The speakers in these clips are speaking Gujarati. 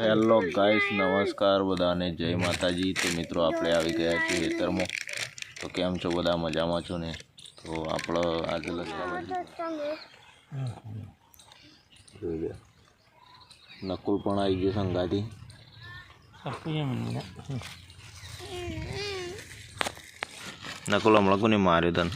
હેલો ગાઈસ, નમસ્કાર બધાને, જય માતાજી. તો મિત્રો, આપણે આવી ગયા છીએ ખેતરમાં. તો કેમ છો બધા? મજામાં છો ને? તો આપણો આજે લસકાબાજી નકુલ પણ આવી ગયો સંગાથી. નકુલ હમણાં કોને માર્યો તને?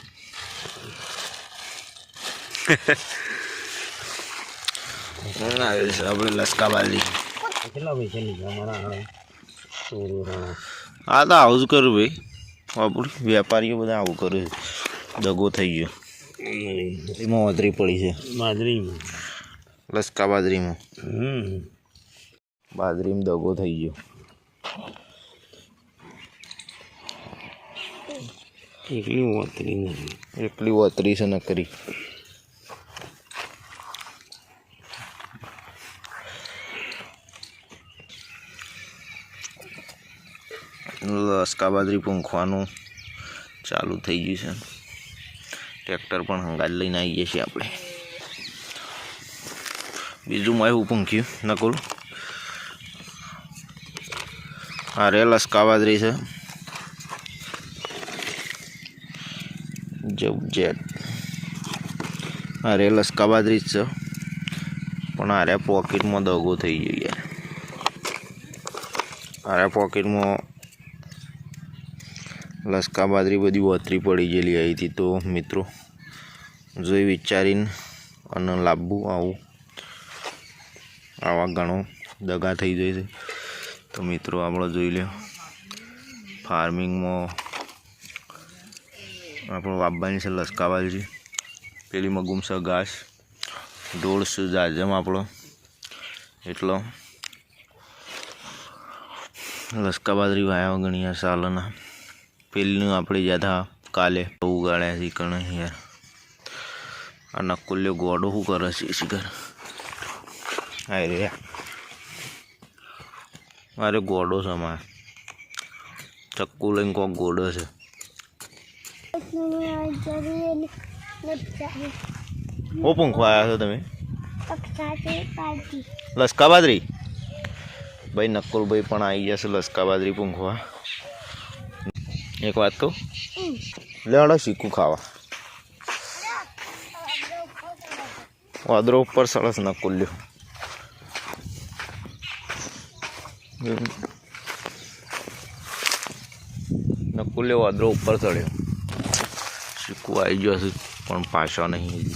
આપણે લસકાબાજી. કેટલા પૈસા લીધા મારા હારા ચોરો રાણા હા તો આવું જ કરું ભાઈ. આપણું વેપારીઓ બધા આવું કરે દગો થઈ ગયો. એમાં વાદરી પડી છે. બાજરીમાં લસકા બાજરીમાં. હમ. બાજરીમાં દગો થઈ ગયો. એકલી વાતરી નથી એકલી વતરી છે નકરી. લસકા બાજરી પૂંખવાનું ચાલુ થઈ ગયું છે. ટ્રેક્ટર પણ હંગાજ લઈને આવીએ છીએ આપણે. બીજું મેં હું પૂંખ્યું, નકુલ. આ લસકા બાજરી છે. જબ જેટ અરે લસકા બાજરી જ છે. પણ આરે પોકેટમાં દગો થઈ ગયો યાર. આરે પોકેટમાં લસકા બાજરી બધી વતરી પડી ગયેલી આવી હતી તો મિત્રો જોઈ વિચારીને અને લાવવું આવું. આવા ઘણો દગા થઈ જાય છે. તો મિત્રો આપણે જોઈ લો ફાર્મિંગમાં આપણો વાવવાની છે લસકાવાલ છે પેલી મગુમ ઘાસ ઢોળ જાજમ આપણો. એટલો લસકા બાજરી વાયા ગણ્યા સાલના. પેલીનું આપણે જ્યાં કાલે ઉગાડ્યા છે કણ યાર. આ નકુલ્યો ગોડો શું કરે છે શિખર હાય રે મારે ગોડો છે મારે. ચક્કુ લઈને કોક ગોડો છે. હું પંખો આવ્યા છો તમે? લસકા બાદરી ભાઈ નકુલભાઈ પણ આવી જશે લસકા બાદરી પૂંખવા એક વાત કહું? લેડો શીખું ખાવા. વાદરો ઉપર સરસ નકુલ્યો નકુલ્યો વાદરો ઉપર ચડ્યો. શીખું આવી ગયો છે પણ પાછો નહીં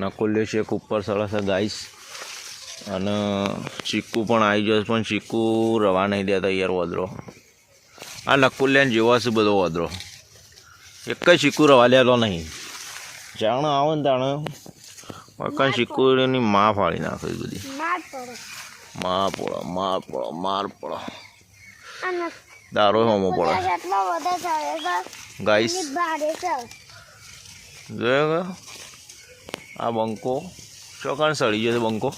નકુલ્યો શેક ઉપર સરસ ગાઈશ અને ચીકુ પણ આવી જશે પણ ચીકુ રવા નહીં દેતા યાર વદરો આ નકુલ્યાને જેવો છે બધો વદરો એક જ ચીકુ રવા લેલો નહીં. જાણ આવે ને તાણે. કાંઈ ચીકુની માં ફાળી નાખે બધી. માં પડો. માર પડો માર પડો દારો હોમો પડો. ગાઈસ. જોયો આ બંકો. ચોકણ સડી ગયો છે બંકો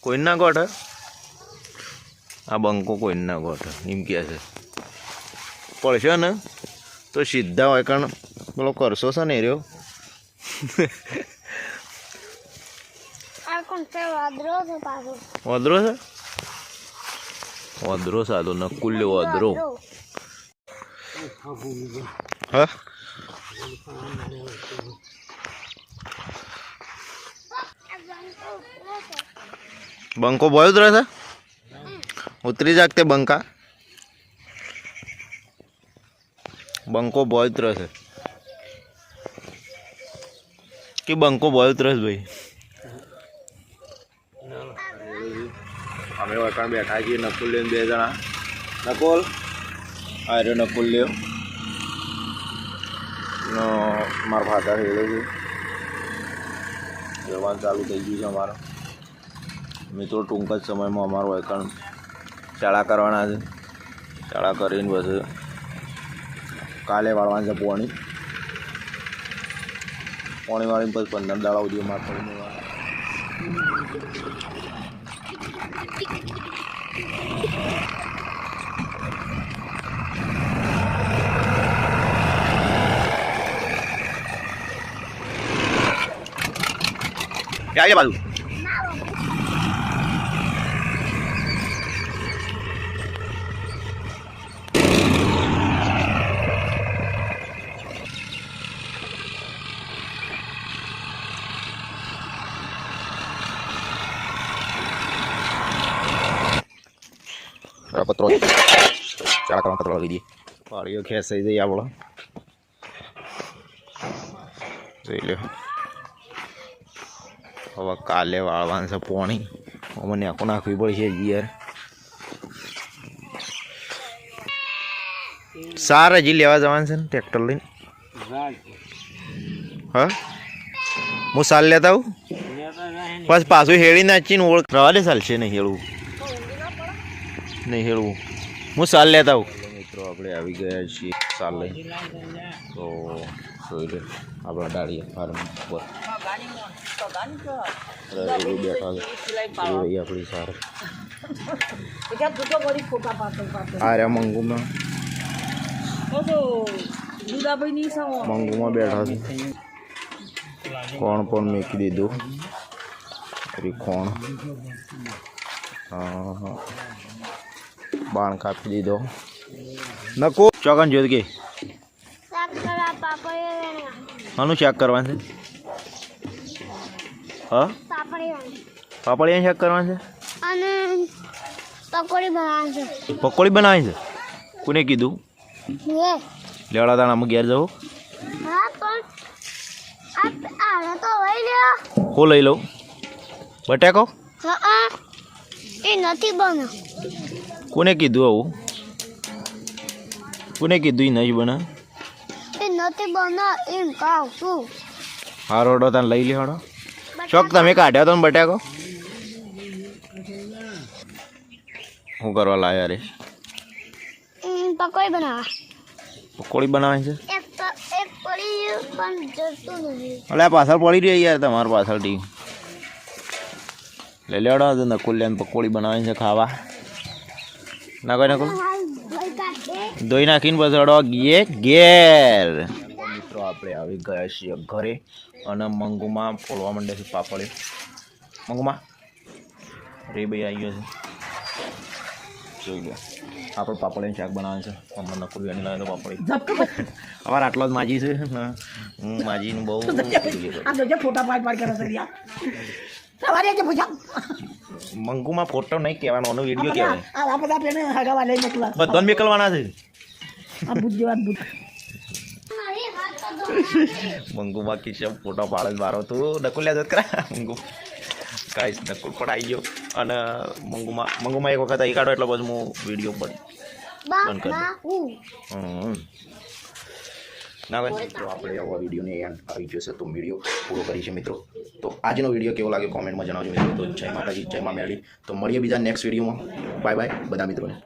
કોઈ ના ગોઠ આ બંકો કોઈ ના ગોઠ એમ કહે છે પડશે ને તો સીધા હોય કારણ પેલો કરશો છે ને રહ્યો વાદરો છે વાદરો સાદો નકુલ્યો વદરો હા બંકો બોયો જ રહેશે ઉતરી જાગતે બંકા બંકો બોય જ રહેશે કે બંકો બોય જ રહેશે ભાઈ અમે વટાણ બેઠા છીએ નકુલ લઈને બે જણા નકુલ આ રહ્યો નકુલ લ્યો નો મારા ફાધર હેલો છે. જવાનું ચાલુ થઈ ગયું છે અમારો. મિત્રો, ટૂંક જ સમયમાં અમારું એકાઉન્ટ શાળા કરવાના છે. શાળા કરીને પછી કાલે વાળવાનું છે પોણી. પોણી વાળીને પછી પંદર દાડા સુધી અમારે પોણી એ આવી જા બાજુ આ પત્રો ચાલ કરવા પત્રો લઈ દઈએ પાળીઓ ખેંચાઈ જઈ આપણો જોઈ લો હવે કાલે વાળવાનું છે પોણી. મને આખું નાખવી પડશે યાર. સાર હજી લેવા જવાનું છે ને ટ્રેક્ટર લઈને? હા? હું સાલ લેતા આવું? બસ પાછું હેળી નાચીને ઓળખ રવા દે ચાલશે નહીં હેળવું. નહીં હેળવું. હું સાલ લેતા આવું. આપણે આવી ગયા છીએ સાલે. તો જોઈ લે, આપણા ડાળીયા ફાર્મ ઉપર. બેઠા છે. આપણી સાર. આર્યા મંગુમાં. મંગુમાં બેઠા છે. કોણ પણ મેકી દીધું? ફરી કોણ હા હા. બાણ કાપી દીધો. નકો. ચોકન જોઈ કે? આનું ચેક કરવાનું છે? હા? પાપડી ચેક કરવાનું છે? અને પકોડી બનાવશે પકોડી બનાવી છે? કોને કીધું? લેવડા દાણામાં ઘેર જવું હા લઈ લઉં. બટેકો? એ નથી બનો કોને કીધું આવું? કોને કીધું નહીં બના? એ નથી બના એમ કહું છું. હારો હડો તને લઈ લે હડો. ચોક તમે કાઢ્યા તો ને બટેકો? શું કરવા લાયા રે? પકોડી બનાવવા પકોડી બનાવે છે? એક તો એક પડી પણ જતું નથી. અલે આ પાછળ પડી રહી યાર તમારા પાછળથી. લઈ લેવડો નકુલ લેન પકોડી બનાવે છે ખાવા. ના કોઈ નકુલ? ધોઈ નાખીને પછી અડો ગીએ. ઘેર. મિત્રો આપણે આવી ગયા છીએ ઘરે અને મંગુમાં ફોડવા માંડે છે પાપડી મંગુમાં? રે ભાઈ આવી ગયો છે. જોઈ લો. આપણે પાપડીનું શાક બનાવે છે. હમણાં નકુલ વેણી લાવે તો પાપડી અમારે આટલો જ માજી છે. હા. માજીનું બહુ ફોટા પાડ પાડ કરે છે પૂછા મંગુમાં ફોટો નહીં કહેવાનો એનો વીડિયો કહેવાય આ આ બધા પેને હગાવા લઈ મોકલા બધા મેકલવાના છે. આ બુદ્ધ જેવા બુદ્ધ મંગુમાં કિશન ફોટો પાડે મારો. તું ડકુલ્યા જત કરા. મંગુ. કાંઈ નકુલ પણ આવી ગયો. અને મંગુમાં મંગુમાં એક વખત અહીં કાઢો એટલે પછી હું વીડિયો પર બંધ કરી દઉં. હમ. ના ભાઈ મિત્રો આપણે આવા વિડીયોને એન્ડ આવી જશે તો વીડિયો પૂરો કરી છે મિત્રો. તો આજનો વીડિયો કેવો લાગે કોમેન્ટમાં જણાવજો મિત્રો. તો જય માતાજી, જય મા મેળી. તો મળીએ બીજા નેક્સ્ટ વિડીયોમાં. બાય બાય બધા મિત્રોને.